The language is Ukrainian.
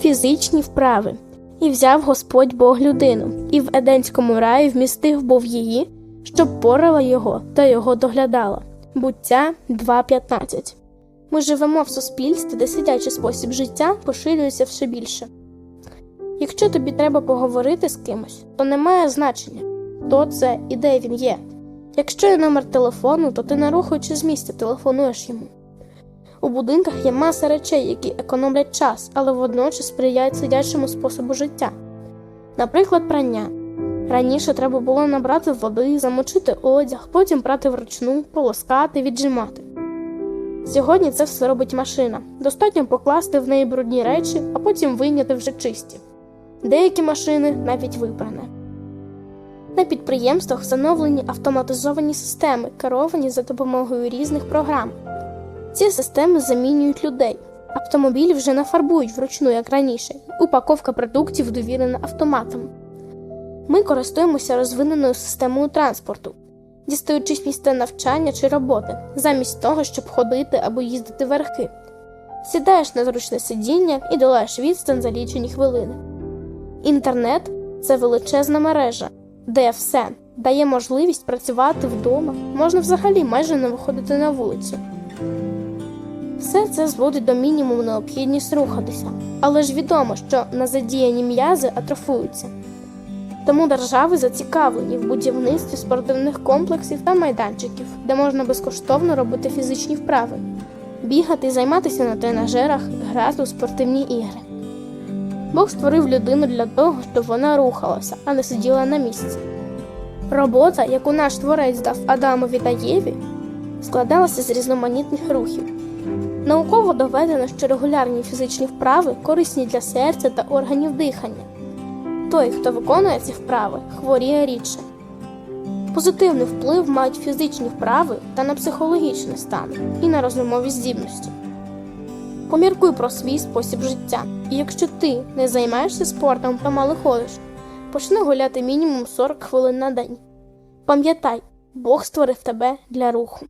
фізичні вправи. І взяв Господь Бог людину, і в Еденському раї вмістив був її, щоб порала його та його доглядала. Буття 2.15. Ми живемо в суспільстві, де сидячий спосіб життя поширюється все більше. Якщо тобі треба поговорити з кимось, то немає значення, хто це і де він є. Якщо є номер телефону, то ти не рухаючи з місця телефонуєш йому. У будинках є маса речей, які економлять час, але водночас сприяють сидячому способу життя. Наприклад, прання. Раніше треба було набрати води, замочити одяг, потім прати вручну, полоскати, віджимати. Сьогодні це все робить машина. Достатньо покласти в неї брудні речі, а потім вийняти вже чисті. Деякі машини навіть випране. На підприємствах встановлені автоматизовані системи, керовані за допомогою різних програм. Ці системи замінюють людей. Автомобілі вже не фарбують вручну, як раніше, упаковка продуктів довірена автоматам. Ми користуємося розвиненою системою транспорту, дістаючись місця навчання чи роботи, замість того, щоб ходити або їздити верхи. Сідаєш на зручне сидіння і долаєш відстань за лічені хвилини. Інтернет це величезна мережа, де все дає можливість працювати вдома, можна взагалі майже не виходити на вулицю. Все це зводить до мінімуму необхідність рухатися, але ж відомо, що незадіяні м'язи атрофуються. Тому держави зацікавлені в будівництві спортивних комплексів та майданчиків, де можна безкоштовно робити фізичні вправи, бігати і займатися на тренажерах, грати у спортивні ігри. Бог створив людину для того, щоб вона рухалася, а не сиділа на місці. Робота, яку наш творець дав Адамові та Єві, складалася з різноманітних рухів. Науково доведено, що регулярні фізичні вправи корисні для серця та органів дихання. Той, хто виконує ці вправи, хворіє рідше. Позитивний вплив мають фізичні вправи та на психологічний стан і на розумові здібності. Поміркуй про свій спосіб життя, і якщо ти не займаєшся спортом та мало ходиш, почни гуляти мінімум 40 хвилин на день. Пам'ятай, Бог створив тебе для руху.